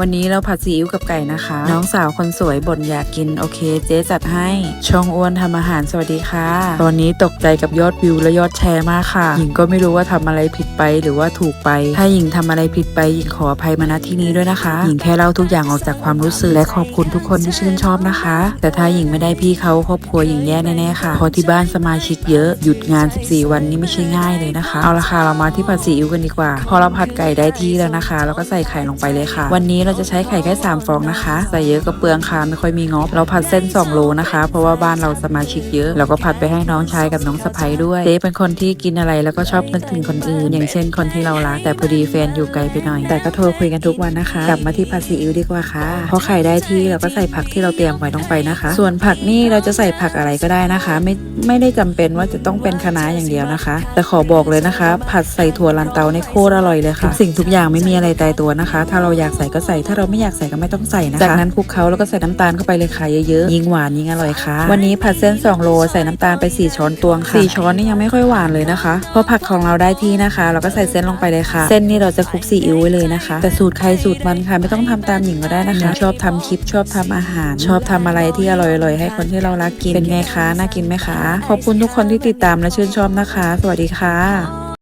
วันนี้เราผัดซีอิ๊วกับไก่นะคะ น้องสาวคนสวยบ่นอยากกินโอเค เจ๊จัดให้ ช่องอ้วนทำอาหารสวัสดีค่ะ ตอนนี้ตกใจกับยอดวิวและยอดแชร์มากค่ะ หญิงก็ไม่รู้ว่าทำอะไรผิดไปหรือว่าถูกไป ถ้าหญิงทำอะไรผิดไปหญิงขออภัยมาณที่นี้ด้วยนะคะ หญิงแค่เล่าทุกอย่างออกจากความรู้สึกและขอบคุณทุกคนที่ชื่นชอบนะคะ แต่ถ้าหญิงไม่ได้พี่เขาครอบครัวหญิงแย่แน่ๆค่ะเพราะที่บ้านสมาชิกเยอะหยุดงาน 14 วันนี้ไม่ใช่ง่ายเลยนะคะ เอาละค่ะเรามาที่ผัดซีอิ๊วกันดีกว่า พอเราผัดไก่ได้ที่แล้วนะคะ เราก็ใส่ไข่ลงไปเลยค่ะ วันนี้เราจะใช้ไข่แค่3ฟองนะคะใส่เยอะก็เปลืองค่ะไม่ค่อยมีงบเราผัดเส้น 2 โลนะคะ เพราะว่าบ้านเราสมาชิกเยอะเราก็ผัดไปให้น้องชายกับน้องสะใภ้ด้วยเจ๊เป็นคนที่กินอะไรแล้วก็ชอบนึกถึงคนอื่น อย่างเช่นคนที่เรารักแต่พอดีแฟนอยู่ไกลไปหน่อย แต่ก็โทรคุยกันทุกวันนะคะ กลับมาที่ผัดซีอิ๊วดีกว่าค่ะพอไข่ได้ที่เราก็ใส่ผักที่เราเตรียมไว้ลงไปนะคะ ส่วนผักนี่เราจะใส่ผักอะไรก็ได้นะคะ ไม่ไม่ได้จำเป็นว่าจะต้องเป็นคะน้าอย่างเดียวนะคะ แต่ขอบอกเลยนะคะ ผัดใส่ถั่วลันเตาในโคตรอร่อยเลยค่ะ สิ่งทุกอย่างไม่มีอะไรตายตัวนะคะ ถ้าเราอยากใส่ก็ใส่ถ้าเราไม่อยากใส่ก็ไม่ต้องใส่นะคะ จากนั้นคลุกเคล้าแล้วก็ใส่น้ำตาลเข้าไปเลยค่ะเยอะๆ ยิ่งหวานยิ่งอร่อยค่ะ วันนี้ผัดเส้น 2 โลใส่น้ำตาลไป 4 ช้อนตวงค่ะ4ช้อนนี่ยังไม่ค่อยหวานเลยนะคะพอผักของเราได้ที่นะคะ เราก็ใส่เส้นลงไปเลยค่ะ เส้นนี่เราจะคลุกซีอิ๊วไว้เลยนะคะ แต่สูตรใครสูตรมันค่ะไม่ต้องทำตามหญิงก็ได้นะคะ ชอบทำคลิปชอบทำอาหาร ชอบทำอะไรที่อร่อยๆให้คนที่เรารักกินเป็นไงคะน่ากินไหมคะขอบคุณทุกคนที่ติดตามและชื่นชอบนะคะ สวัสดีค่ะ